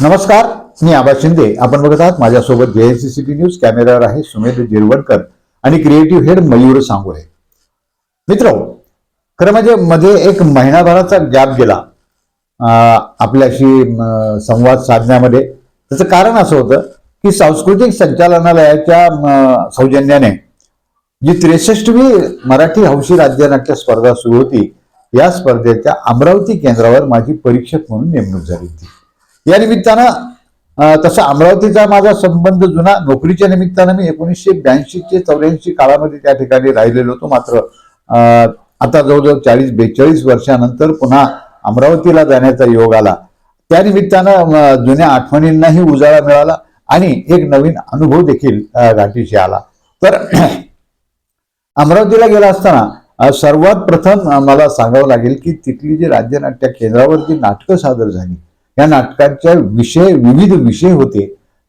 नमस्कार मी आबा शिंदे. आपण बघत आहात माझ्यासोबत जेएनसीसीपी न्यूज. कॅमेरावर आहे सुमेध जिरवडकर आणि क्रिएटिव्ह हेड मयूर सांगोळे. मित्र खरं म्हणजे मध्ये एक महिनाभराचा गॅप गेला आपल्याशी संवाद साधण्यामध्ये. त्याचं कारण असं होतं की सांस्कृतिक संचालनालयाच्या सौजन्याने जी त्रेसष्टवी मराठी हौशी राज्यनाट्य स्पर्धा सुरू होती या स्पर्धेच्या अमरावती केंद्रावर माझी परीक्षक म्हणून नेमणूक झाली होती. या निमित्तानं तसा अमरावतीचा माझा संबंध जुना नोकरीच्या निमित्तानं मी एकोणीसशे ब्याऐंशी ते चौऱ्याऐंशी काळामध्ये त्या ठिकाणी राहिलेलो होतो. मात्र अं, आता जवळजवळ चाळीस बेचाळीस वर्षानंतर पुन्हा अमरावतीला जाण्याचा योग आला. त्या निमित्तानं जुन्या आठवणींनाही उजाळा मिळाला आणि एक नवीन अनुभव देखील घाटीशी गाठीशी आला. तर अमरावतीला गेला असताना सर्वात प्रथम मला सांगावं लागेल की तिथली जी राज्यनाट्य केंद्रावर जी नाटकं सादर झाली या नाटकांच्या विषय विविध विषय होते.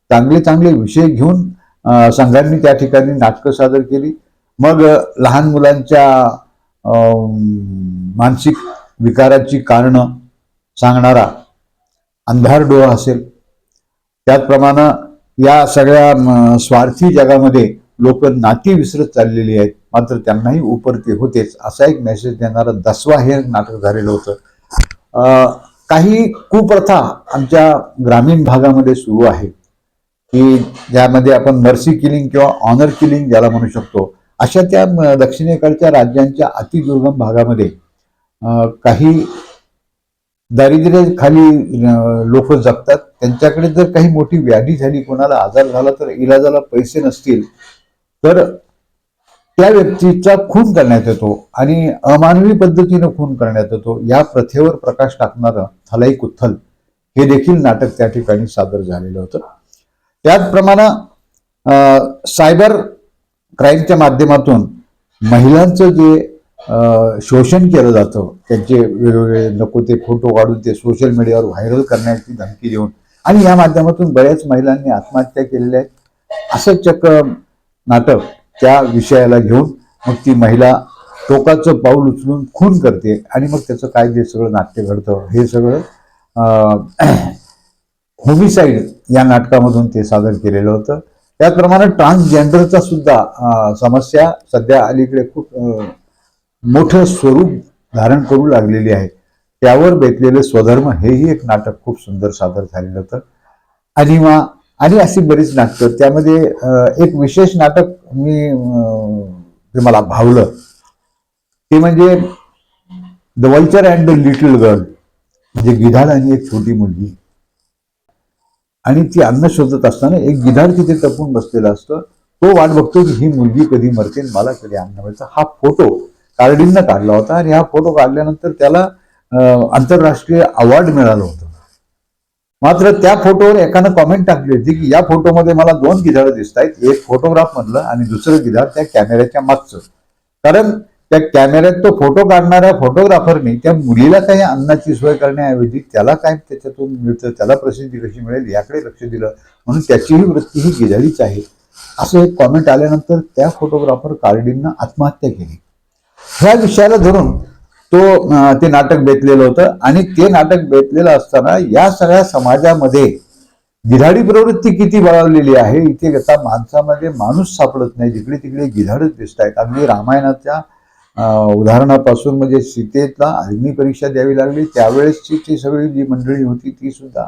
चांगले चांगले विषय घेऊन संघांनी त्या ठिकाणी नाटकं सादर केली. मग लहान मुलांच्या मानसिक विकाराची कारणं सांगणारा अंधार डोळा असेल. त्याचप्रमाणे या सगळ्या स्वार्थी जगामध्ये लोक नाती विसरत चाललेली आहेत. मात्र त्यांनाही उपरते होतेच. असा एक मेसेज देणारं दसवा हे नाटक झालेलं होतं. अं, काही कुप्रथा आमच्या ग्रामीण भागामध्ये सुरू आहे की ज्यामध्ये आपण मर्सी किलिंग किंवा ऑनर किलिंग ज्याला म्हणू शकतो अशा त्या दक्षिणेकडच्या राज्यांच्या अतिदुर्गम भागामध्ये काही दारिद्र्य खाली लोक जगतात. त्यांच्याकडे जर काही मोठी व्याधी झाली कोणाला आजार झाला तर इलाजाला पैसे नसतील तर त्या व्यक्तीचा खून करण्यात येतो आणि अमानवी पद्धतीनं खून करण्यात येतो या प्रथेवर प्रकाश टाकणारं थलाई कुथल हे देखील नाटक त्या ठिकाणी सादर झालेलं होतं. त्याचप्रमाणे सायबर क्राईमच्या माध्यमातून महिलांचं जे शोषण केलं जातं त्यांचे वेगवेगळे नको ते फोटो काढून ते सोशल मीडियावर व्हायरल करण्याची धमकी देऊन आणि या माध्यमातून बऱ्याच महिलांनी आत्महत्या केलेल्या आहेत. असं चक्क नाटक त्या विषयाला घेऊन मग ती महिला टोकाचं पाऊल उचलून खून करते आणि मग त्याचं काय जे सगळं नाट्य घडतं हे सगळं होमिसाईड या नाटकामधून ते सादर केलेलं होतं. त्याचप्रमाणे ट्रान्सजेंडरचा सुद्धा समस्या सध्या अलीकडे खूप मोठं स्वरूप धारण करू लागलेली आहे. त्यावर बेतलेले स्वधर्म हेही एक नाटक खूप सुंदर सादर झालेलं होतं. अनिमा आणि अशी बरीच नाटकं. त्यामध्ये एक विशेष नाटक मी अं, जे मला भावलं. ते म्हणजे the vulture and the little girl म्हणजे गिधाड आणि एक छोटी मुलगी. आणि ती अन्न शोधत असताना एक गिधाड तिथे तपून बसलेला असतो. तो वाट बघतो की ही मुलगी कधी मरते मला कधी अन्न मिळतं. हा फोटो कार्डिननं काढला होता आणि हा फोटो काढल्यानंतर त्याला आंतरराष्ट्रीय अवॉर्ड मिळालं होतं. मात्र त्या फोटोवर एकानं कॉमेंट टाकली होती की या फोटोमध्ये मला दोन गिधाडं दिसत आहेत एक फोटोग्राफ मधलं आणि दुसरं गिधाड त्या कॅमेऱ्याच्या मागचं. कारण त्या कॅमेऱ्यात तो फोटो काढणाऱ्या फोटोग्राफरनी त्या मुलीला काही अन्नाची सोय करण्याऐवजी त्याला काय त्याच्यातून मिळतं त्याला प्रसिद्धी कशी मिळेल याकडे लक्ष दिलं. म्हणून त्याचीही वृत्ती ही गिधाडीच आहे. असं एक कॉमेंट आल्यानंतर त्या फोटोग्राफर कार्डींना आत्महत्या केली. ह्या विषयाला धरून तो ते नाटक बेतलेलं होतं. आणि ते नाटक बेतलेलं असताना या सगळ्या समाजामध्ये गिधाडी प्रवृत्ती किती बळावलेली आहे इथे आता माणसामध्ये माणूस सापडत नाही. जिकडे तिकडे गिधाडच दिसत आहेत अगदी रामायणाच्या उदाहरणापासून म्हणजे सीतेला अग्निपरीक्षा द्यावी लागली. त्यावेळेसची ती सगळी जी मंडळी होती ती सुद्धा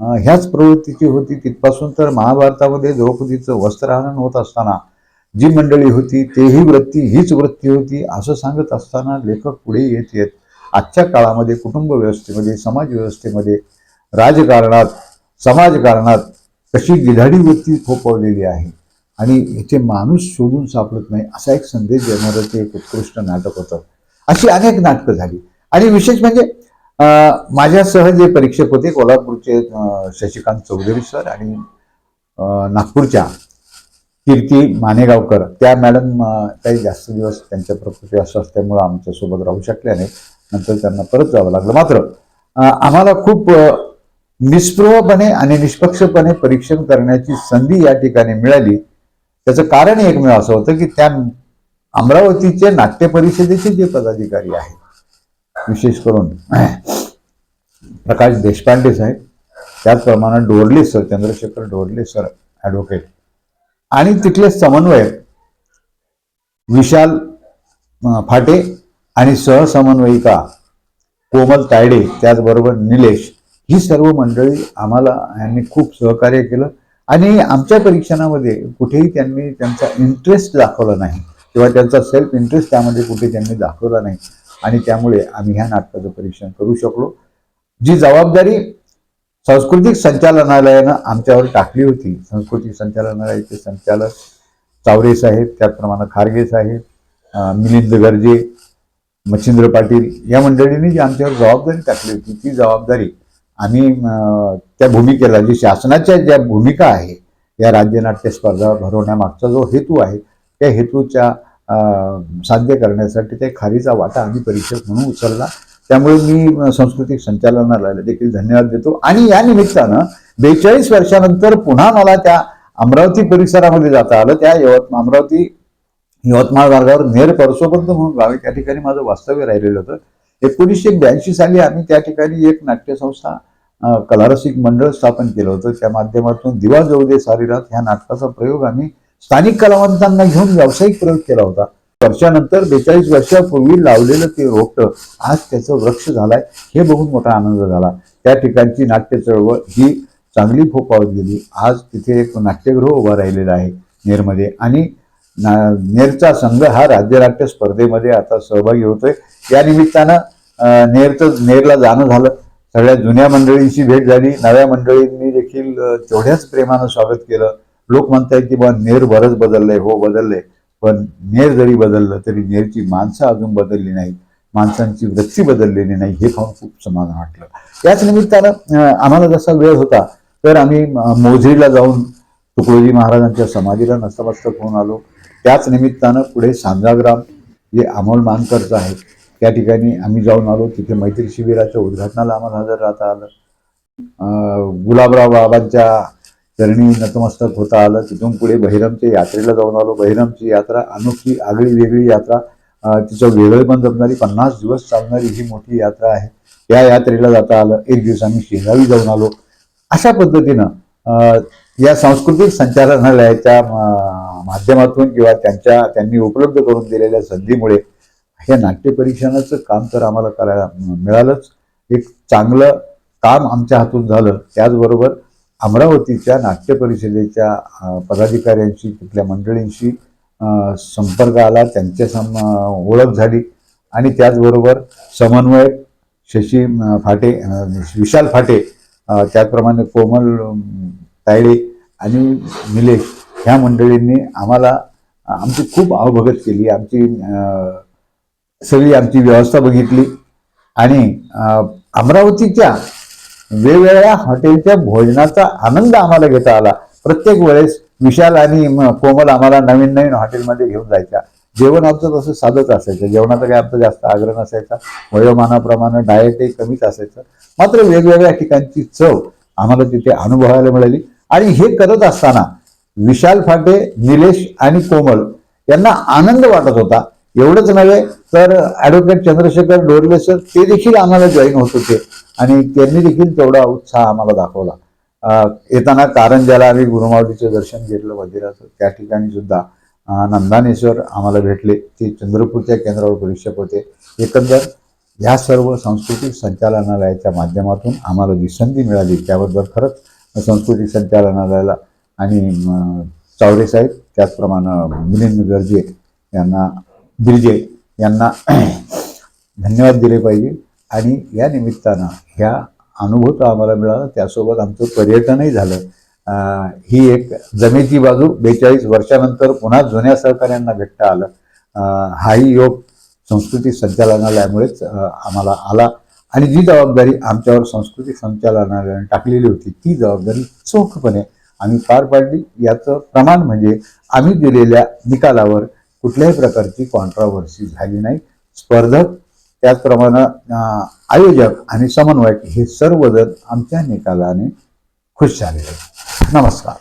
ह्याच प्रवृत्तीची होती. तिथपासून तर महाभारतामध्ये द्रौपदीचं वस्त्रहरण होत असताना जी मंडळी होती तेही वृत्ती हीच वृत्ती होती असं सांगत असताना लेखक पुढे येत येत आजच्या काळामध्ये कुटुंब व्यवस्थेमध्ये समाज व्यवस्थेमध्ये राजकारणात समाजकारणात कशी गिधाडी वृत्ती थोपवलेली आहे. आणि इथे माणूस शोधून सापडत नाही असा एक संदेश देणारं ते एक उत्कृष्ट नाटक होतं. अशी अनेक नाटकं झाली. आणि विशेष म्हणजे माझ्यासह जे परीक्षक होते कोल्हापूरचे शशिकांत चौधरी सर आणि नागपूरच्या कीर्ती मानेगावकर त्या मॅडम काही जास्त दिवस त्यांच्या प्रकृती असं असल्यामुळं आमच्यासोबत राहू शकल्या नाही नंतर त्यांना परत जावं लागलं. मात्र आम्हाला खूप अं, आणि निष्पक्षपणे परीक्षण करण्याची संधी या ठिकाणी मिळाली. त्याचं कारण एकमेव असं होतं की त्या अमरावतीचे नाट्य परिषदेचे जे पदाधिकारी आहेत विशेष करून प्रकाश देशपांडे साहेब त्याचप्रमाणे Dorle sir Chandrashekhar Dorle sir advocate आणि तिथले समन्वयक विशाल फाटे आणि सहसमन्वयिका कोमल तायडे त्याचबरोबर निलेश ही सर्व मंडळी आम्हाला यांनी खूप सहकार्य केलं. आणि आमच्या परीक्षणामध्ये कुठेही त्यांनी त्यांचा इंटरेस्ट दाखवला नाही किंवा त्यांचा सेल्फ इंटरेस्ट त्यामध्ये कुठे त्यांनी दाखवला नाही. आणि त्यामुळे आम्ही ह्या नाटकाचं परीक्षण करू शकलो. जी जबाबदारी सांस्कृतिक संचालनालयानं आमच्यावर टाकली होती. सांस्कृतिक संचालनालयाचे संचालक चावरे साहेब त्याचप्रमाणे खारगे साहेब मिलिंद गर्जे मच्छिंद्र पाटील या मंडळींनी जी आमच्यावर जबाबदारी टाकली होती ती जबाबदारी आम्ही त्या भूमिकेला जी शासनाच्या ज्या भूमिका आहे या राज्यनाट्य स्पर्धा भरवण्यामागचा जो हेतू आहे त्या हेतूच्या साध्य करण्यासाठी ते खारीचा वाटा आम्ही परीक्षक म्हणून उचलला. त्यामुळे मी सांस्कृतिक संचालनालयाला देखील धन्यवाद देतो. आणि या निमित्तानं बेचाळीस वर्षानंतर पुन्हा मला त्या अमरावती परिसरामध्ये जाता आलं. त्या यवतमाळ अमरावती यवतमाळ मार्गावर नेर परसोबंद म्हणून गावी त्या ठिकाणी माझं वास्तव्य राहिलेलं होतं. एकोणीसशे ब्याऐंशी साली आम्ही त्या ठिकाणी एक नाट्यसंस्था कलारसिक मंडळ स्थापन केलं होतं. त्या माध्यमातून दिवा जाऊ दे सारी ह्या नाटकाचा प्रयोग आम्ही स्थानिक कलावंतांना घेऊन व्यावसायिक प्रयोग केला होता. वर्षानंतर बेचाळीस वर्षापूर्वी लावलेलं ते रोपटं आज त्याचं वृक्ष झालाय. हे बघून मोठा आनंद झाला. त्या ठिकाणची नाट्य चळवळ ही चांगली फोपावत गेली. आज तिथे एक नाट्यगृह उभा राहिलेला आहे नेरमध्ये. आणि ना- नेरचा संघ हा राज्यनाट्य स्पर्धेमध्ये आता सहभागी होतोय. या निमित्तानं नेरचं नेरला जाणं झालं. सगळ्या जुन्या मंडळींशी भेट झाली. नव्या मंडळींनी देखील तेवढ्याच प्रेमानं स्वागत केलं. लोक म्हणतायत की बा नेर बरंच बदललंय हो बदललंय. पण नेर जरी बदललं तरी नेरची माणसं अजून बदलली नाहीत. माणसांची वृत्ती बदललेली नाही हे पाहून खूप समाधान वाटलं. त्याच निमित्तानं आम्हाला जसा वेळ होता तर आम्ही मोझरीला जाऊन तुकडोजी महाराजांच्या समाधीला नतमस्तक होऊन आलो. त्याच निमित्तानं पुढे सांजाग्राम जे अमोल मानकरचं आहे त्या ठिकाणी आम्ही जाऊन आलो. तिथे मैत्री शिबिराच्या उद्घाटनाला आम्हाला हजर राहता आलं. गुलाबराव बाबांच्या चरणी नतमस्तक होता आलं. तिथून पुढे बहिरमच्या यात्रेला जाऊन आलो. बहिरमची यात्रा अनोखी आगळी वेगळी यात्रा. तिचं वेगळेपण जपणारी पन्नास दिवस चालणारी ही मोठी यात्रा आहे. या यात्रेला जाता आलं. एक दिवस आम्ही शेगावी जाऊन आलो. अशा पद्धतीनं या सांस्कृतिक संचालनालयाच्या माध्यमातून किंवा त्यांच्या त्यांनी उपलब्ध करून दिलेल्या संधीमुळे हे नाट्य परीक्षणाचं काम तर आम्हाला करायला मिळालंच. एक चांगलं काम आमच्या हातून झालं. त्याचबरोबर अमरावतीच्या नाट्य परिषदेच्या पदाधिकाऱ्यांशी तिथल्या मंडळींशी संपर्क आला त्यांच्या सम ओळख झाली आणि त्याचबरोबर समन्वयक शशी फाटे विशाल फाटे त्याचप्रमाणे कोमल तायडे आणि निलेश ह्या मंडळींनी आम्हाला आमची खूप आवभगत केली. आमची सगळी आमची व्यवस्था बघितली आणि अमरावतीच्या वेगवेगळ्या हॉटेलच्या भोजनाचा आनंद आम्हाला घेता आला. प्रत्येक वेळेस विशाल आणि कोमल आम्हाला नवीन नवीन हॉटेलमध्ये घेऊन जायच्या. जेवण आमचं तसं साधंच असायचं. जेवणाचा काही आमचा जास्त आग्रह नसायचा. वयोमानाप्रमाणे डाएटही कमीच असायचं. मात्र वेगवेगळ्या ठिकाणची चव आम्हाला तिथे अनुभवायला मिळाली. आणि हे करत असताना विशाल फाटे निलेश आणि कोमल यांना आनंद वाटत होता. एवढंच नव्हे तर ॲडव्होकेट चंद्रशेखर डोरले सर ते देखील आम्हाला जॉईन होत होते. आणि त्यांनी देखील तेवढा उत्साह आम्हाला दाखवला. येताना कारंजाला आम्ही गुरुमावलीचं दर्शन घेतलं मंदिराचं त्या ठिकाणी सुद्धा नंदानेश्वर आम्हाला भेटले. ते चंद्रपूरच्या केंद्रावर परीक्षक होते. एकंदर ह्या सर्व सांस्कृतिक संचालनालयाच्या माध्यमातून आम्हाला जी संधी मिळाली त्याबद्दल खरंच सांस्कृतिक संचालनालयाला आणि चावरेसाहेब चावरे साहेब त्याचप्रमाणे मिलिंद गर्जे यांना गिरजे यांना धन्यवाद दिले पाहिजे. आणि या निमित्तानं ह्या अनुभव तो आम्हाला मिळाला. त्यासोबत आमचं पर्यटनही झालं. ही एक जमेची बाजू बेचाळीस वर्षानंतर पुन्हा जुन्या सहकाऱ्यांना भेटता आलं. हाही योग संस्कृती संचालनालयामुळेच आम्हाला आला. आणि जी जबाबदारी आमच्यावर सांस्कृतिक संचालनालयाने टाकलेली होती ती जबाबदारी चोखपणे आम्ही पार पाडली. याचं प्रमाण म्हणजे आम्ही दिलेल्या निकालावर कुठल्याही प्रकारची कॉन्ट्रावर्सी झाली नाही. स्पर्धक त्याचप्रमाणे आयोजक आणि समन्वयक हे सर्वजण आमच्या निकालाने खुश झालेले नमस्कार.